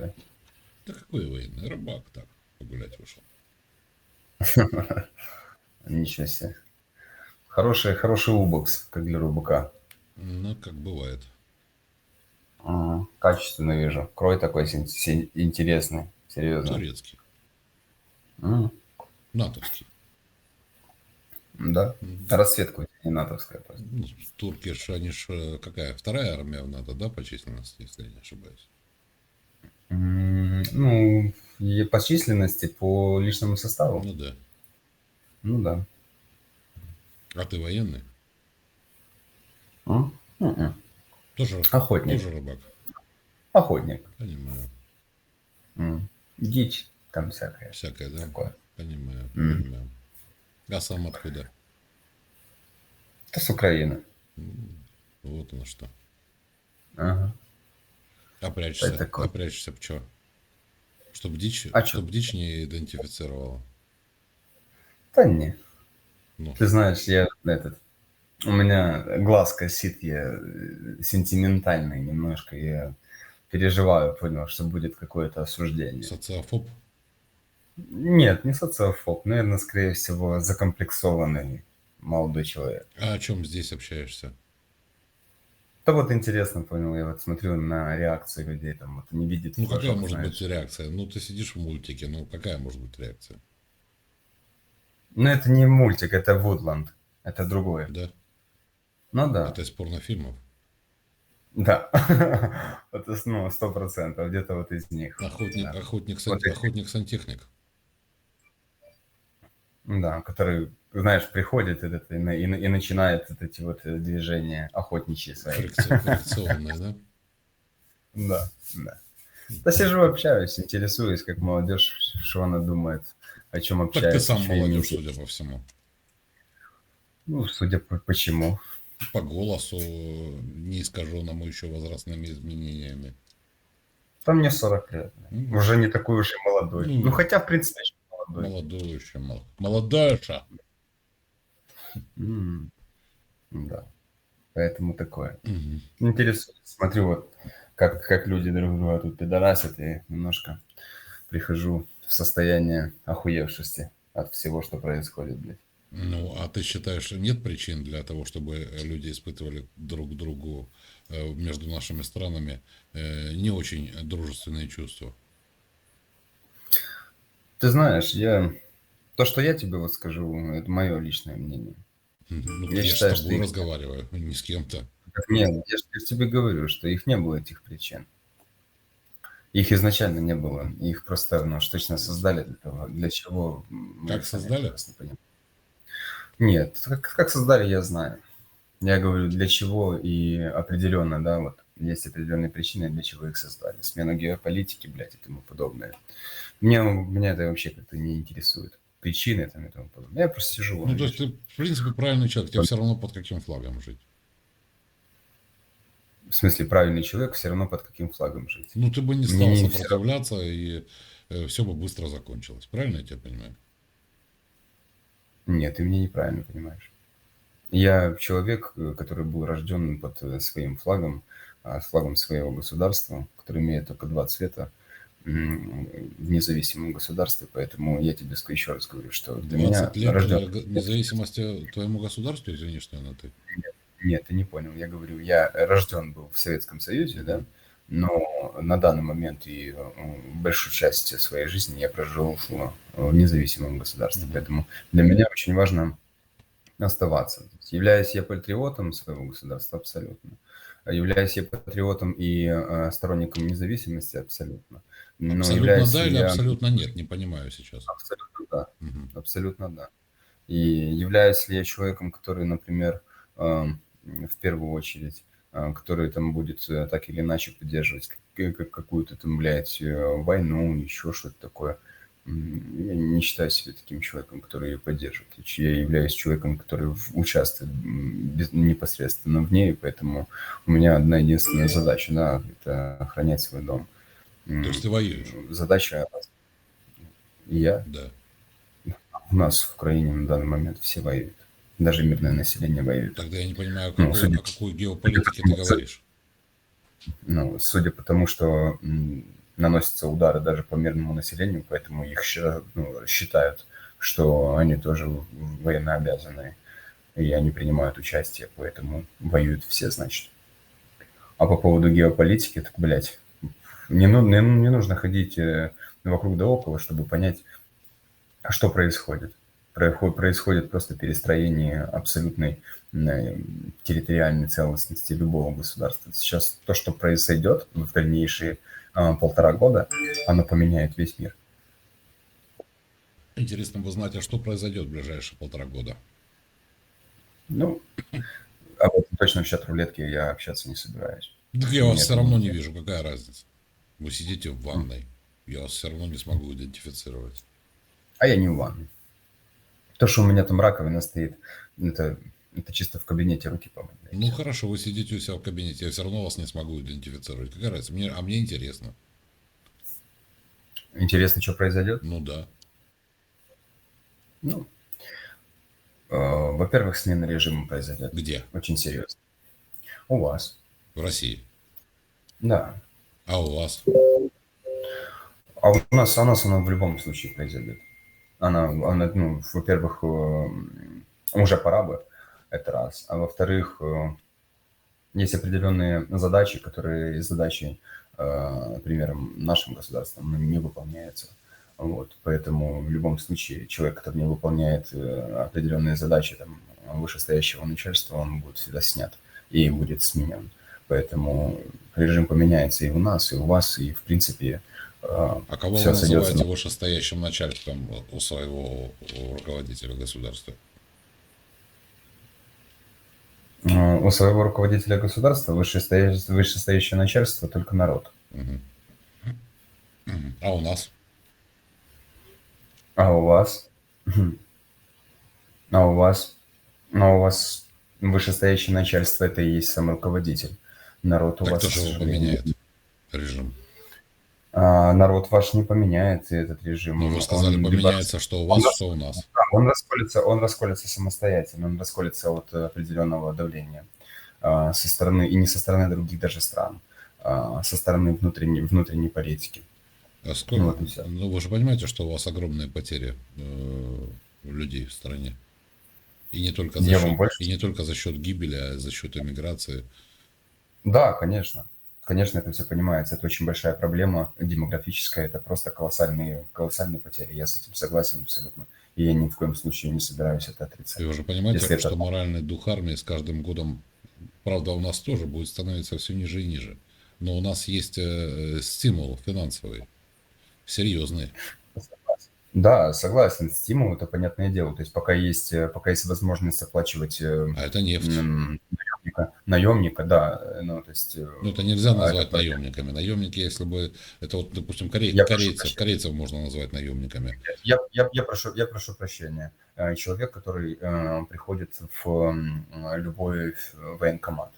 ли? Да какой военный? Рыбак так, погулять вышел. Ничего себе. Хороший, хороший убокс, как для рыбака. Ну, как бывает. Ага, Качественно вижу. Крой такой интересный. Серьезно. Турецкий. Натовский. Да. М. Расцветка не натовская просто. Ну, турки они ж, э, какая? Вторая армия в НАТО, да, по численности, если я не ошибаюсь? Ну, и по численности, по личному составу. Ну да. Ну да. А ты военный? М? Мгм. Тоже, Охотник. тоже рыбак. Охотник. Понимаю. М. Дичь там всякая. Всякое, да? Такое. Понимаю, понимаю. А сам откуда? Это с Украины. Вот оно что. Ага. А прячешься? Это такое. А прячешься что? Чтоб дичь, А чтоб дичь не идентифицировала. Да не. Ну, Ты знаешь, я этот... У меня глаз косит, я э, сентиментальный немножко. Я переживаю, понял, что будет какое-то осуждение. социофоб. Нет, не социофоб. Наверное, скорее всего, закомплексованный молодой человек. А о чем здесь общаешься? Да вот интересно, понял, я вот смотрю на реакции людей, там вот не видит Ну, какая может знаешь. быть реакция? Ну, ты сидишь в мультике, ну, какая может быть реакция? Ну, это не мультик, это Вудланд. Это другое. Да? Ну да. Это из порнофильмов. Да. Это, ну, сто процентов. Где-то вот из них. Охотник, Да. охотник, Вот охотник сантехник. Да, который, знаешь, приходит этот, и, и и начинает вот эти вот э, движения охотничьи свои. Фрикционная, да? Да, да. Да сижу, общаюсь, интересуюсь, как молодежь, что она думает, о чем Так общается. ты сам молодежь, судя по всему. Ну, судя по почему. По голосу, неискаженному еще возрастными изменениями. Там мне 40 лет. М. Уже не такой уж и молодой. Ну, Ну, хотя, в принципе, еще молодой. Молодую еще. мол- Молодая М, Да. Поэтому такое. Мгм. Интересует. Смотрю, вот как, как люди друг друга тут пидорасят, и немножко прихожу в состояние охуевшести от всего, что происходит, блядь. Ну, а ты считаешь, что нет причин для того, чтобы люди испытывали друг к другу э, между нашими странами э, не очень дружественные чувства? Ты знаешь, я... То, что я тебе вот скажу, это мое личное мнение. Ну, Я я, считаю, с что тобой их- разговариваю, не с кем-то. Нет, я же тебе говорю, что их не было, этих причин. Их изначально не было. Их просто, ну, штучно создали для того. Для чего? Как создали? понимаем. Нет, как, как создали, я знаю. Я говорю, для чего и определенно, да, вот есть определенные причины, для чего их создали. Смена геополитики, блядь, и тому подобное. Меня, меня это вообще как-то не интересует. Причины там и тому подобное. Я просто сижу. Ну, то есть ты, в принципе, правильный человек, тебе все равно под каким флагом жить. В смысле, правильный человек все равно под каким флагом жить. Ну, ты бы не Мне стал не всё сопротивляться, и все бы быстро закончилось. Правильно я тебя понимаю? Нет, ты меня неправильно понимаешь. Я человек, э, который был рожден под э, своим флагом, а, флагом своего государства, который имеет только два цвета независимом государстве. Поэтому я тебе еще раз говорю, что для меня 20 лет рожден... э, независимости твоему государству, извини, что я на ты. Нет, ты не понял. Я говорю, я рожден был в Советском Союзе, да, но на данный момент и э, большую часть своей жизни я прожил в, в независимом государстве. Поэтому для меня очень важно оставаться. Являюсь я патриотом своего государства? Абсолютно. Являюсь я патриотом и э, сторонником независимости? Абсолютно. Но Абсолютно да ли или я- абсолютно нет, не понимаю сейчас. Абсолютно да. Мгм. Абсолютно да. И являюсь ли я человеком, который, например, эм, в первую очередь, э, который там будет э, так или иначе поддерживать как- как- какую-то там, блядь, э, войну, еще что-то такое. Я не считаю себя таким человеком, который ее поддерживает. Я являюсь человеком, который участвует без- непосредственно в ней, поэтому у меня одна единственная задача, да, это охранять свой дом. То есть ты воюешь? Задача и я, Да. у нас в Украине на данный момент все воюют. Даже мирное население воюет. Тогда я не понимаю, Ну, какой- судя- о какой геополитике ты говоришь. Ну, судя по тому, что наносятся удары даже по мирному населению, поэтому их ну, считают, что они тоже военнообязанные, и они принимают участие, поэтому воюют все, значит. А по поводу геополитики, так, блядь, не, ну, не, не нужно ходить э, вокруг да около, чтобы понять, что происходит. Происходит просто перестроение абсолютной э, территориальной целостности любого государства. Сейчас то, что произойдет в дальнейшие а, полтора года, оно поменяет весь мир. Интересно бы знать, а что произойдет в ближайшие полтора года? Ну, об этом точно в счет рулетки я общаться не собираюсь. Так я вас Нет, все равно не вижу, какая разница. Вы сидите в ванной, я вас все равно не смогу идентифицировать. А я не в ванной. То, что у меня там раковина стоит, это, это чисто в кабинете руки помыть. Ну хорошо, вы сидите у себя в кабинете, я все равно вас не смогу идентифицировать. Какая разница? Мне, а мне интересно. Интересно, что произойдет? Ну да. Ну, э, во-первых, смена режима произойдет. Где? Очень серьезно. У вас. В России? Да. А у вас? А у нас, у нас она в любом случае произойдет. Она, она ну, во-первых, э, уже пора бы, это раз. А во-вторых, э, есть определенные задачи, которые задачи, например, нашим государством не выполняются. Вот, поэтому в любом случае человек, который не выполняет э, определенные задачи там, вышестоящего начальства, он будет всегда снят и будет сменен. Поэтому режим поменяется и у нас, и у вас, и в принципе э, а кого вы называете на... вышестоящим начальством у своего руководителя государства? Э, у своего руководителя государства вышестоящее, вышестоящее начальство только народ. Угу. А у нас? А у вас? А у вас? А у вас вышестоящее начальство это и есть сам руководитель. Народ у так вас... кто же его поменяет режим? А, народ ваш не поменяет этот режим. Ну, вы сказали, он поменяется, либо... что у вас, он что у нас. Он расколется, он расколется самостоятельно, он расколется от определенного давления а, со стороны, и не со стороны других даже стран, а со стороны внутренней, внутренней политики. А сколько? Вот ну, вы же понимаете, что у вас огромные потери э, людей в стране. И не только за счет, и не только за счет гибели, а за счет эмиграции. Да, конечно. Конечно, это все понимается. Это очень большая проблема демографическая. Это просто колоссальные, колоссальные потери. Я с этим согласен абсолютно. И я ни в коем случае не собираюсь это отрицать. И вы же понимаете, Если что это... моральный дух армии с каждым годом, правда, у нас тоже будет становиться все ниже и ниже. Но у нас есть э, стимул финансовый серьезные. Да, согласен. Стимул это понятное дело. То есть пока есть, э, пока есть возможность оплачивать э, а это нефть. наемника, наемника, да. Ну, то есть, э, ну, это нельзя а назвать это... наемниками. Наемники, если бы это вот, допустим, корей... корейцев, корейцев можно назвать наемниками. Я, я, я, прошу, я прошу прощения. Человек, который э, приходит в любой военкомат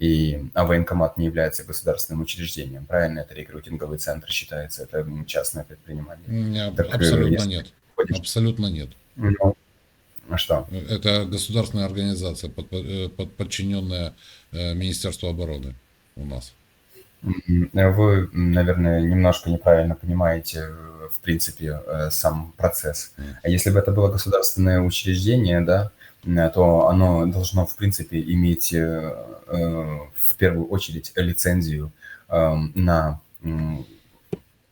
и, а военкомат не является государственным учреждением, правильно? Это рекрутинговый центр считается, это частное предпринимание. Так, абсолютно нет. Приходишь... Абсолютно нет. Ну, а что? Это государственная организация, под, э, под, подчиненная э, Министерству обороны у нас. Вы, наверное, немножко неправильно понимаете, в принципе, э, сам процесс. А если бы это было государственное учреждение, да, Э, то оно должно, в принципе, иметь э, э, в первую очередь лицензию эм, на,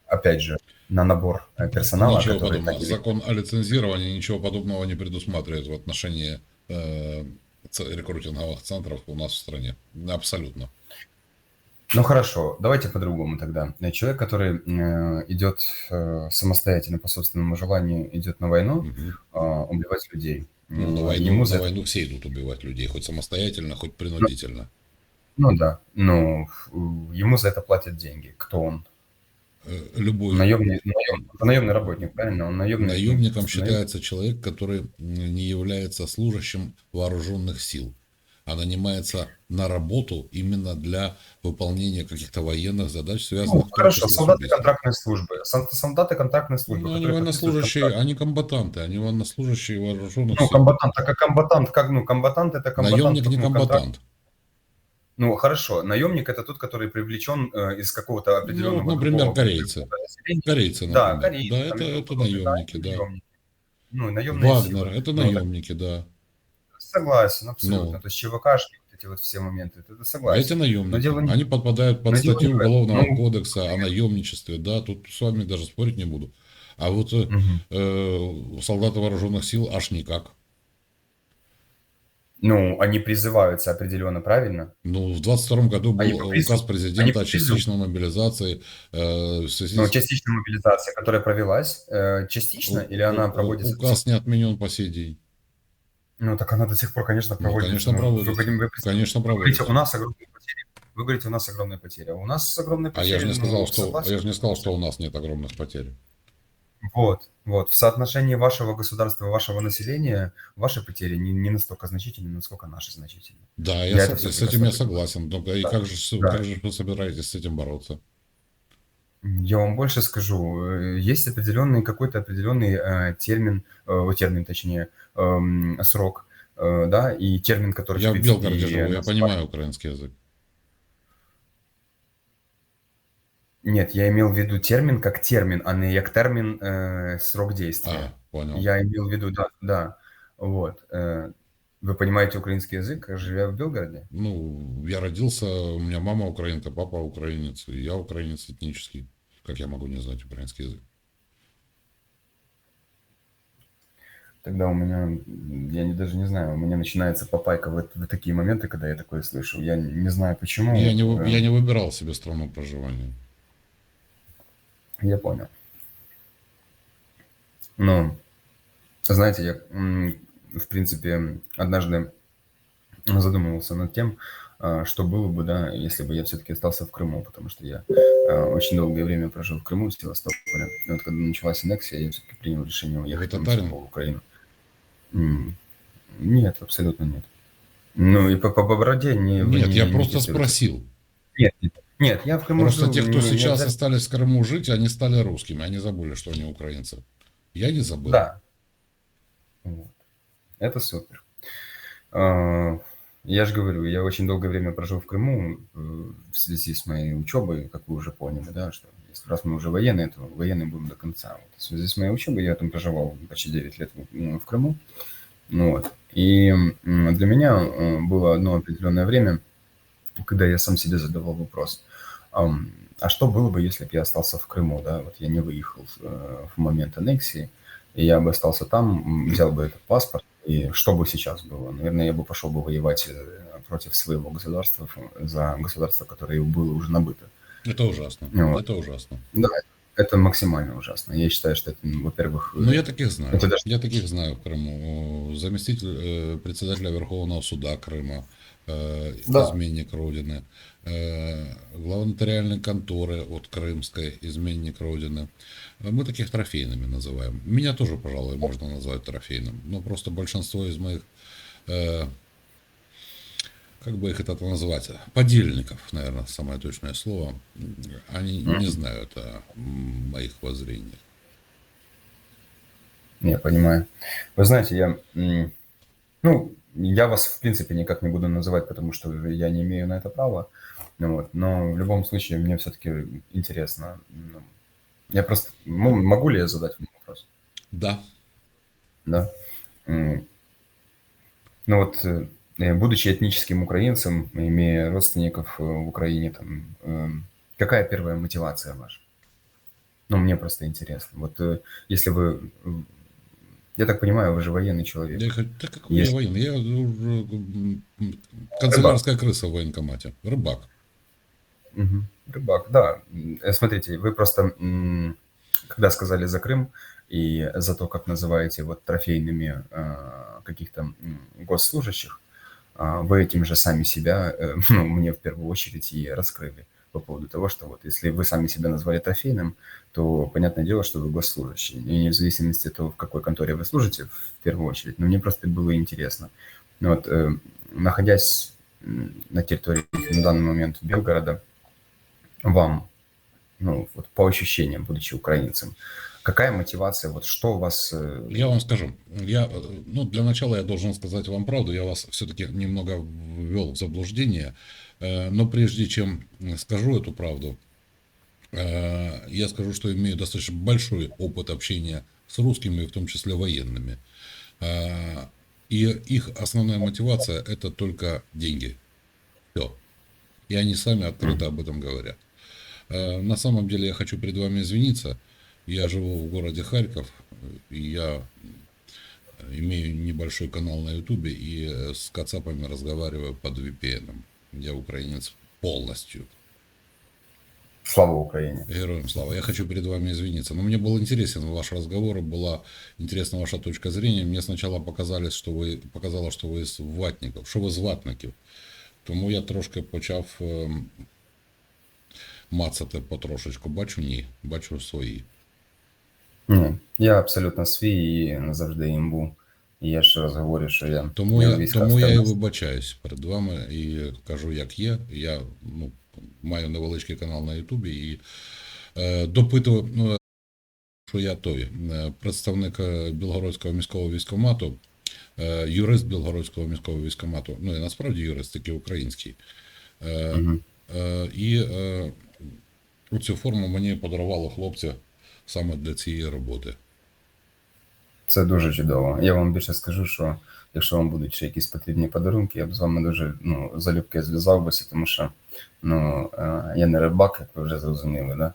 опять же, на набор персонала. Ничего который подобного. Так... Закон о лицензировании ничего подобного не предусматривает в отношении э, рекрутинговых центров у нас в стране. Абсолютно. Ну хорошо, давайте по-другому тогда. Человек, который э, идет э, самостоятельно по собственному желанию, идет на войну, угу. э, убивать людей. Ну, на войну, ему за... войну все идут убивать людей, хоть самостоятельно, хоть принудительно. Ну, ну да, но ему за это платят деньги. Кто он? Э, любой. Наемный, наем, наемный работник, правильно? Он наемный. Наемником считается человек, который не является служащим вооруженных сил а нанимается на работу именно для выполнения каких-то военных задач, связанных ну, хорошо, солдаты с контрактной службы. Солдаты контрактной службы. Ну, они военнослужащие, они комбатанты, они военнослужащие вооруженных Ну, комбатант, а как комбатант, как, ну, комбатант это комбатант. Наемник не комбатант. Ну, хорошо, наемник это тот, который привлечен э, из какого-то Ну, определенного... вот, например, корейцы. Корейцы, Да, например. корейцы. Да, это, это да, наемники, да. наемники. Ну, наемные Вагнер, силы. это Ну, наемники, да. Согласен, абсолютно. Ну. То есть ЧВКшки, вот эти вот все моменты, это согласен. эти наемники, Но дело не- они подпадают под но статью. Уголовного Ну, кодекса о наемничестве, да, тут с вами даже спорить не буду. А вот э, Мгм. э, солдаты вооруженных сил аж никак. Ну, они призываются определенно, правильно? Ну, в 22 году был Они по призыву. указ Они президента по о частичной мобилизации. э, в связи Ну, частичная мобилизация, которая провелась, э, частично, у- или она у- проводится? Указ не отменен по сей день. Ну, так она до сих пор, конечно, Ну, проводится. конечно, Ну, проводится. Вы, вы Конечно, Вы говорите, у нас огромные потери. Вы говорите, у нас огромные потери. А у нас огромные А потери. я же не ну, сказал, что согласен. я же не сказал, что у нас нет огромных потерь. Вот, вот. В соотношении вашего государства, вашего населения, ваши потери не, не настолько значительны, насколько наши значительны. Да, я, Я со- с этим я согласен. И Да. как же, Да. как же вы собираетесь с этим бороться? Я вам больше скажу. Э, Есть определенный, какой-то определенный э, термин, э, термин точнее, эм, срок, э, да, и термин, который... Я в Белгороде живу, я понимаю украинский язык. Нет, я имел в виду термин как термин, а не как термин э, срок действия. А, понял. Я имел в виду, да, да. Вот. э, Вы понимаете украинский язык, живя в Белгороде? Ну, я родился, у меня мама украинка, папа украинец, и я украинец этнический. Как я могу не знать украинский язык? Тогда у меня, я не, даже не знаю, у меня начинается попайка в, в такие моменты, когда я такое слышу. Я не знаю почему. Я не, вы- э, я не выбирал себе страну проживания. Я понял. Ну, знаете, я, в принципе, однажды задумывался над тем, а, что было бы, да, если бы я все-таки остался в Крыму, потому что я а, очень долгое время прожил в Крыму, в Севастополе. И вот когда началась аннексия, я все-таки принял решение уехать в Украину. Нет, абсолютно нет. Ну и по, по бороде не... Нет, не я просто имитируете. спросил. Нет, нет, нет, я в Крыму Просто жил, те, кто не- не сейчас обязательно- остались в Крыму жить, они стали русскими. Они забыли, что они украинцы. Я не забыл. Да. Вот. Это супер. А, Я же говорю, я очень долгое время прожил в Крыму в связи с моей учебой, как вы уже поняли, да, что если раз мы уже военные, то военные будем до конца. Вот. В связи с моей учебой я там проживал почти 9 лет в, Крыму. Ну, вот. И для меня э, было одно определенное время, когда я сам себе задавал вопрос, а что было бы, если бы я остался в Крыму, да, вот я не выехал э, в момент аннексии, и я бы остался там, взял бы этот паспорт, и что бы сейчас было? Наверное, я бы пошел бы воевать э, против своего государства, за государство, которое было уже набыто. Это ужасно. Вот. Это ужасно. Да, это максимально ужасно. Я считаю, что это, ну, во-первых... Ну, я таких знаю. Это даже- Я таких знаю в Крыму. Заместитель э, председателя Верховного суда Крыма, э, Да. изменник Родины, э, глава нотариальной конторы от Крымской, изменник Родины. Э, Мы таких трофейными называем. Меня тоже, пожалуй, можно назвать трофейным. Но просто большинство из моих, э, как бы их это назвать, подельников, наверное, самое точное слово, они не знают о моих воззрениях. Я понимаю. Вы знаете, я, ну, я вас в принципе никак не буду называть, потому что я не имею на это права. Ну вот, но в любом случае мне все-таки интересно. ну, Я просто, ну, могу ли я задать вам вопрос? Да, Да. Ну вот, э, будучи этническим украинцем, имея родственников э, в Украине, там, э, какая первая мотивация ваша? Ну, мне просто интересно. Вот если вы, я так понимаю, вы же военный человек. Я, да какой Есть. я военный? Я канцелярская крыса в военкомате. Рыбак. Мгм. Рыбак, да. Э, Смотрите, вы просто, когда сказали за Крым и за то, как называете вот трофейными э, каких-то госслужащих, а, вы этим же сами себя, э, ну, мне в первую очередь и раскрыли по поводу того, что вот если вы сами себя назвали трофейным, то понятное дело, что вы госслужащий. И вне зависимости от того, в какой конторе вы служите, в первую очередь. Но мне просто было интересно. Ну Вот, э, находясь на территории на данный момент Белгорода, вам, ну, вот по ощущениям, будучи украинцем, какая мотивация, вот что у вас... э, Я вам скажу. Я, э, ну, для начала я должен сказать вам правду. Я вас все-таки немного ввел в заблуждение. Э, Но прежде чем скажу эту правду, э, я скажу, что имею достаточно большой опыт общения с русскими, в том числе военными. Э, И их основная мотивация – это только деньги. Все. И они сами открыто об этом говорят. На самом деле я хочу перед вами извиниться. Я живу в городе Харьков, и я имею небольшой канал на Ютубе и с кацапами разговариваю под VPN. Я украинец полностью. Слава Україні! Героям слава. Я хочу перед вами извиниться. Но мне был интересен ваш разговор, была интересна ваша точка зрения. Мне сначала показали, что ви, показало, що ви з ватників, що ви з ватників. Тому я трошки почав ем, мацати потрошечку. Бачу ні, бачу свої. Ні, я абсолютно свій і завжди їм був. І я ще раз говорю, що я. Тому я, тому я і вибачаюсь перед вами і кажу, як є. Я ну, маю невеличкий канал на Ютубі і е, допитував, ну, що я той е, представник е, Білгородського міського військомату, е, юрист Білгородського міського військомату, ну і насправді юрист, такий український. Е, е, і е, цю форму мені подарували хлопці саме для цієї роботи. Це дуже чудово. Я вам більше скажу, що якщо вам будуть ще якісь потрібні подарунки, я б з вами дуже ну, залюбки зв'язав бися, тому що ну, е, я не рибак, як ви вже зрозуміли, да?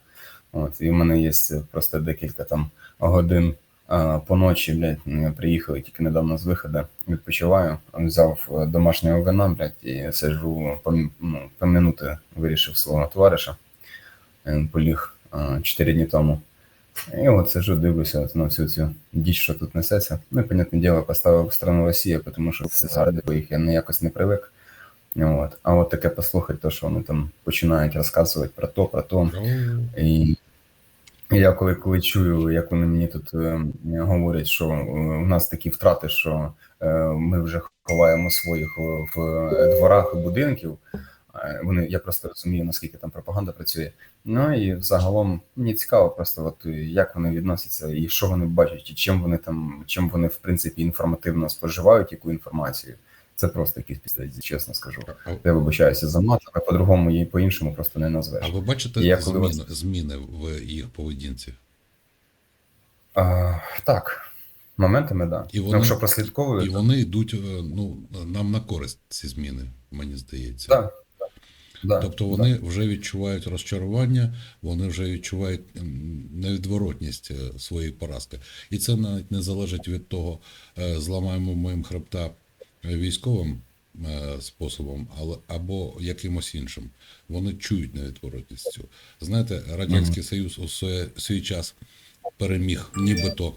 От, і в мене є просто декілька там годин е, по ночі, блядь, ну, я приїхав тільки недавно з виходу, відпочиваю, взяв е, домашнього вина, блядь, і сиджу, пом- ну, пом'янути вирішив свого товариша. Він поліг 4 дні тому. І от сижу, дивлюся от на всю цю діч, що тут несеться. Ну, і, понятне діло, поставив страну Росія, тому що це заради яких я не якось не привик. От. А от таке послухати, то, що вони там починають розказувати про то, про то. І я коли, коли чую, як вони мені тут е, говорять, що е, у нас такі втрати, що е, ми вже ховаємо своїх в, в дворах будинків. Е, Вони, я просто розумію, наскільки там пропаганда працює. Ну і загалом мені цікаво просто, от, е, як вони відносяться, і що вони бачать, і чим вони там, чим вони в принципі інформативно споживають яку інформацію. Це просто якийсь піздець, чесно скажу. Я вибачаюся за мат, а по-другому її по-іншому просто не назвеш. а ви бачите Я коли вас- зміни, зміни в їх поведінці? А, так, моментами, да. І І вони- якщо прослідковують, І вони йдуть е, ну, нам на користь ці зміни, мені здається. так. Да, Тобто вони вже відчувають розчарування, вони вже відчувають невідворотність е, своєї поразки. І це навіть не залежить від того, е, зламаємо ми їм хребта е, військовим способом, але або якимось іншим. Вони чують невідворотність цю. Знаєте, Радянський Союз у своє- свій час переміг нібито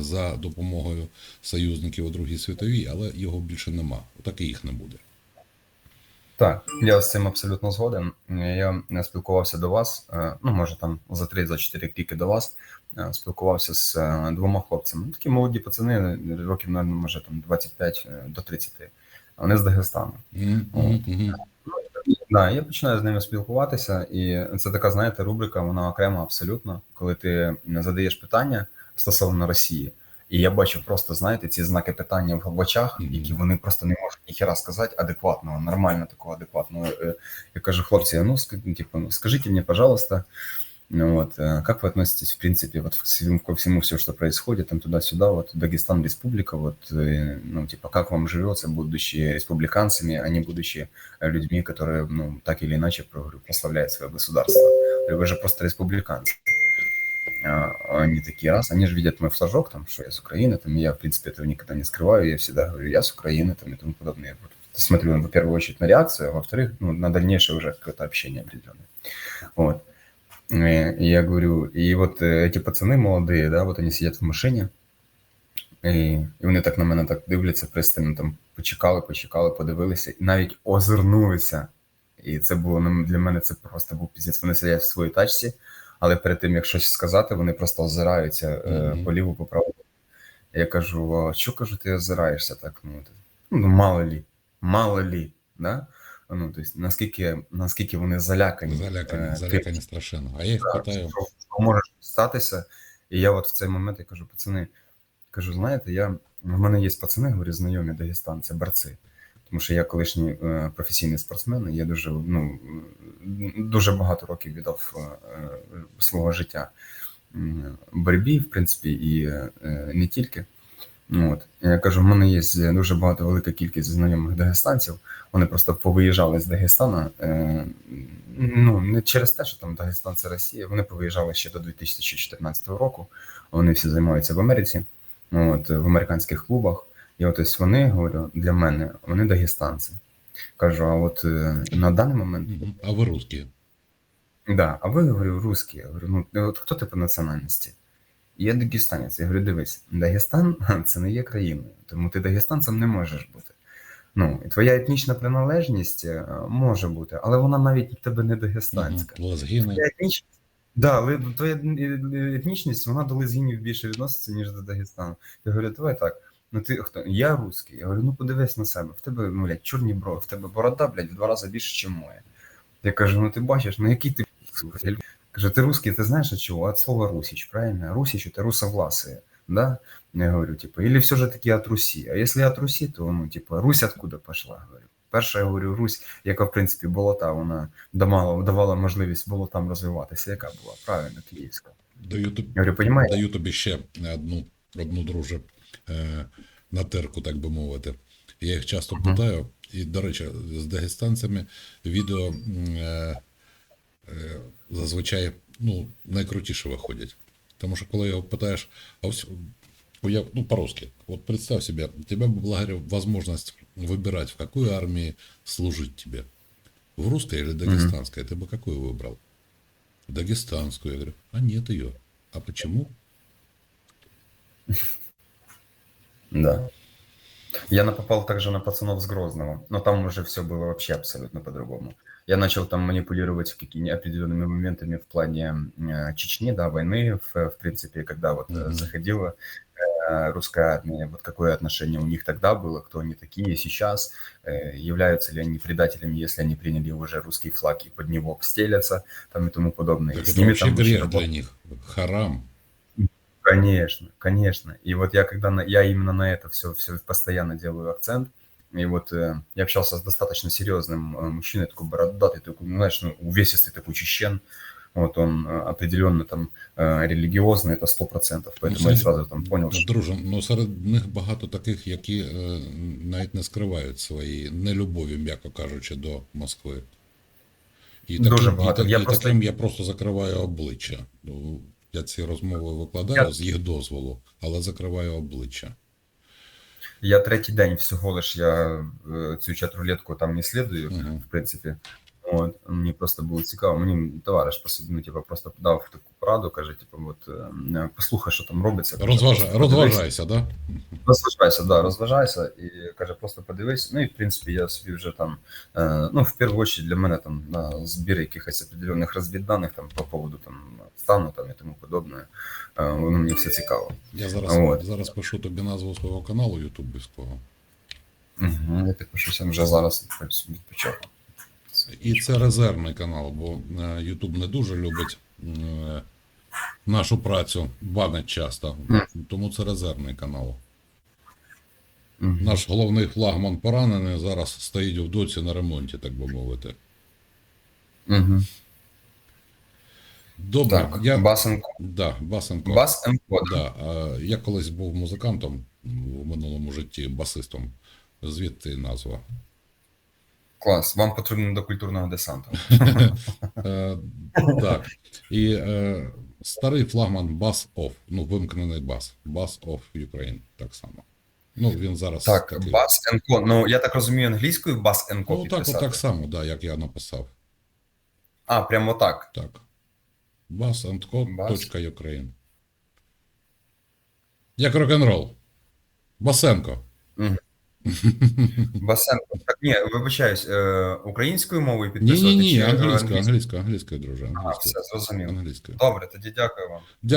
за допомогою союзників у Другій світовій, але його більше нема. Так і їх не буде. Так, я з цим абсолютно згоден. Я спілкувався до вас, е, ну може там за 3-4 кліки до вас. е, Спілкувався з е, двома хлопцями. Ну, Такі молоді пацани, років, мабуть, може там 25 е, до 30. Вони з Дагестану. Мгм. Да, я починаю з ними спілкуватися, і це така, знаєте, рубрика, вона окрема абсолютно, коли ти задаєш питання стосовно Росії. І я бачу просто, знаєте, ці знаки питання в в очах, Мгм. які вони просто не можуть ніхера сказати адекватного, нормально такого адекватного. Е, Я кажу, хлопці, ну, ск- ну, типу, ну, скажите мне, пожалуйста, ну, вот, э, как вы относитесь, в принципе, вот к всему, ко всему все, что происходит, там туда-сюда, вот Дагестан, республика, вот, э, ну, типа, как вам живется, будучи республиканцами, а не будучи э, людьми, которые, ну, так или иначе, про- говорю, прославляют свое государство. Говорю, Вы же просто республиканцы. А, Они такие, раз, они же видят мой флажок, там, что я с Украины, там, и я, в принципе, этого никогда не скрываю, я всегда говорю, я с Украины, там, и тому подобное. Вот смотрю, в первую очередь, на реакцию, а во-вторых, ну, на дальнейшее уже какое-то общение определенное. Вот. Э, И я говорю, и вот э, эти пацаны молодые, да, вот они сидят в машині, і, і вони так на мене так дивляться пристально, там почекали, почекали, подивилися, і навіть озирнулися. І це було ну, для мене це просто був піздець. Вони сидять в своїй тачці, але перед тим, як щось сказати, вони просто озираються е, Мгм. по ліву, по праву. Я кажу: а що кажу, ти озираєшся так? Ну, ну мало лі, мало лі, да? Ну, тобто, наскільки, наскільки вони залякані. Залякані, е, залякані страшенно. А я їх так, питаю, що, що може статися. І я от в цей момент я кажу, пацани, кажу, знаєте, я, в мене є пацани, говорю, знайомі дагестанці, борці. Тому що я колишній е, професійний спортсмен, і я дуже, ну, дуже багато років віддав е, е, свого життя боротьбі, в принципі, і е, не тільки. От. Я кажу, в мене є дуже багато велика кількість знайомих дагестанців. Вони просто повиїжджали з Дагестана. Ну, не через те, що там Дагестан це Росія. Вони повиїжджали ще до 2014 року. Вони всі займаються в Америці, от, в американських клубах. І от ось вони, говорю, для мене, вони дагестанці. Кажу, а от е, на даний момент, А вы русские. да, а ви говорю, русські. Я говорю, ну от хто ти по національності? Я дагестанець. Я говорю, дивись, Дагестан це не є країною, тому ти дагестанцем не можеш бути. Ну, і твоя етнічна приналежність е, може бути, але вона навіть в тебе не дагестанська. Твоя етнічність, да, але твоя етнічність, вона до лезгінів більше відноситься, ніж до Дагестану. Я говорю, давай так. Ну ти хто? Я русський. Я говорю, ну подивись на себе. В тебе, ну, блядь, чорні брови, в тебе борода, блядь, в два рази більше, ніж моя. Я кажу, ну ти бачиш, ну який ти Каже, ти русский, ти знаєш от чого? От слова русич, правильно? Русич это русовласые, да? Я говорю, типа, или все же таки от Руси. А если от Руси, то, ну, типа, Русь откуда пошла? Говорю. Перша, я говорю, Русь, яка, в принципі, була та, вона давала, давала можливість болотам розвиватися, яка була, правильно, київська. Даю, тоб- Я говорю, даю тобі ще одну, одну друже на терку, так би мовити. Я їх часто Мгм. питаю, і, до речі, з дагестанцями відео м, е, е, зазвичай ну, найкрутіше виходять. Тому що коли його питаєш, а ось я, ну, по-русски, вот представь себе, у тебя была говорю, возможность выбирать, в какой армии служить тебе. В русской или дагестанской? Ты бы какую выбрал? Дагестанскую. Я говорю, а нет ее. А почему? Да. Я на- попал также на пацанов с Грозного, но там уже все было вообще абсолютно по-другому. Я начал там манипулировать какими определенными моментами в плане э, Чечни, да, войны, в, в принципе, когда вот Мгм. заходила э, русская армия, вот какое отношение у них тогда было, кто они такие сейчас, э, являются ли они предателями, если они приняли уже русский флаг и под него стелятся, там и тому подобное. Так И с это ними вообще там грех для них. Харам. Конечно, конечно. И вот я когда на, я именно на это все, все постоянно делаю акцент. И вот э, я общался с достаточно серьезным э, мужчиной, такой бородатый, такой, ну, знаешь, ну, увесистый такой чечен. Вот он э, определенно там э, религиозный, это сто процентов. Поэтому Ну, я це- сразу там понял, Ну, что Друже, ну серед них багато таких, які е, навіть не скривають свої нелюбові, м'яко кажучи, до Москви. І Дуже таким, багато. І, так- Я і просто- таким я просто закриваю обличчя. Я ці розмови викладаю Я- з їх дозволу, але закриваю обличчя. я третій день всього лиш я е, цю чат-рулетку там не слідую, угу. в принципі. От, мені просто було цікаво. Мені товариш посидів, ну, типу, просто дав таку пораду, каже, типу, от, е, послухай, що там робиться. Каже, Розважа, просто подивись. розважайся, да? Розважайся, да, розважайся і каже, просто подивись. Ну і в принципі я собі вже там, е, ну, в першу чергу для мене там на збір якихось определених розвідданих там по поводу там стану там і тому подобне. Е, воно мені все цікаво. Я зараз, От. зараз пишу тобі назву свого каналу ютубівського. Угу, я підпишуся вже зараз собі почав. І це резервний канал, бо е, YouTube не дуже любить е, нашу працю, банить часто. Тому це резервний канал. Наш головний флагман поранений зараз стоїть в доці на ремонті, так би мовити. Добре, Так, я Басенко. да, Басенко. Бас Енко. Да, я колись був музикантом в минулому житті, басистом. Звідти назва. Клас. Вам потрібно до культурного десанту. Е, так. І е, старий флагман Bass Off, ну, вимкнений бас. Bass Off Ukraine, так само. Ну, він зараз. Так. Бас Енко. Ну, я так розумію, англійською Бас Енко Ну, так, так само, да, як я написав. А, прямо так. Так. Bass.co.ukraine. Як рок-н-рол. Басенко. Басенко. Так, ні, вибачаюсь, е, українською мовою Ні, підписувати? ні, ні, чи англійською, англійською? англійською, англійською, друже. А, Англійською. все, зрозуміло. Англійською. Добре, тоді дякую вам.